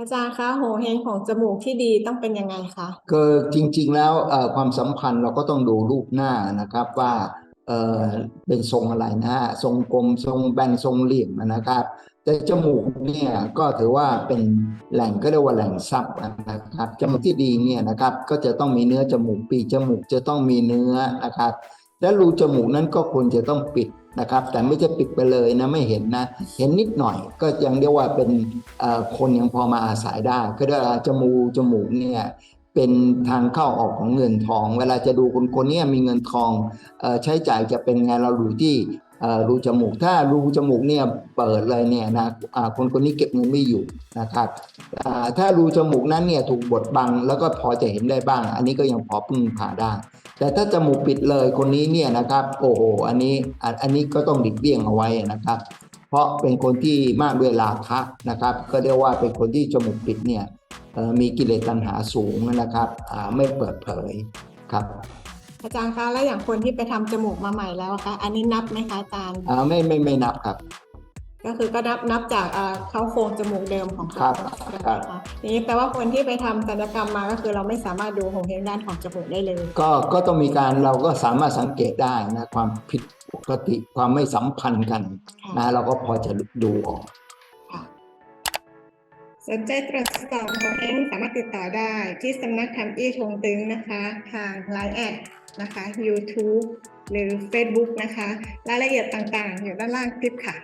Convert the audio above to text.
อาจารย์คะโหเฮงของจมูกที่ดีต้องเป็นยังไงคะก็จริง ๆ แล้วเอ่อความสัมพันธ์เราก็ต้องดูรูปหน้านะครับว่าเอ่อเป็นทรงอะไรนะฮะทรงกลมทรงแบนทรงเหลี่ยมนะครับ แต่จมูกเนี่ยก็ถือว่าเป็นแหล่งก็เรียกว่าแหล่งทรัพย์นะครับจมูกที่ดีเนี่ยนะครับก็จะต้องมีเนื้อจมูกปีจมูกจะต้องมีเนื้อนะครับ และรูจมูกนั้นก็ควรจะต้องปิดนะครับ แต่ไม่จะปิดไปเลยนะไม่เห็นนะ เห็นนิดหน่อยก็ยังเรียกว่าเป็นคนยังพอมาอาศัยได้ก็เรียกว่าจมูกจมูกเนี่ยเป็นทางเข้าออกของเงินทอง เวลาจะดูคนคนนี้มีเงินทองอใช้จ่ายจะเป็นไงเราดูที่ รูจมูก ถ้ารูจมูกเนี่ยเปิดเลยเนี่ยนะอ่าคนคนนี้เก็บเงินไม่อยู่นะครับอ่าถ้ารูจมูกนั้นเนี่ยถูกบดบังแล้วก็พอจะเห็นได้บ้าง อันนี้ก็ยังพอพึ่งพาได้ แต่ถ้าจมูกปิดเลยคนนี้เนี่ยนะครับโอ้โหอันนี้อันนี้ก็ต้องดิกเลี่ยงเอาไว้นะครับ เพราะเป็นคนที่มากด้วยราคะนะครับ ก็เรียกว่าเป็นคนที่จมูกปิดเนี่ยมีกิเลสตัณหาสูงนะครับอ่าไม่เปิดเผยครับ อาจารย์คะแล้วอย่างคนที่ไปทำจมูกมาใหม่แล้วอะคะอันนี้นับไหมคะอาจารย์อ่าไม่ไม่ไม่นับครับ ก็คือก็นับนับจากเอ่อเขาโครงจมูกเดิมของครัเขาบใช่ไหมครับคะนี้แปลว่าคนที่ไปทำศัลยกรรมมาก็คือเราไม่สามารถดูโหเฮงด้านของจมูกได้เลย ก็ก็ต้องมีการเราก็สามารถสังเกตได้นะความผิดปกติความไม่สัมพันธ์กันค่ะนะเราก็พอจะดูออกค่ะ สนใจตรวจสอบคอนเฮงสามารถติดต่อได้ที่สำนักทำอี้ทงตึงนะคะ ทาง Line แอดนะคะ YouTube หรือ Facebook นะคะ รายละเอียดต่างๆ อยู่ด้านล่างคลิปค่ะ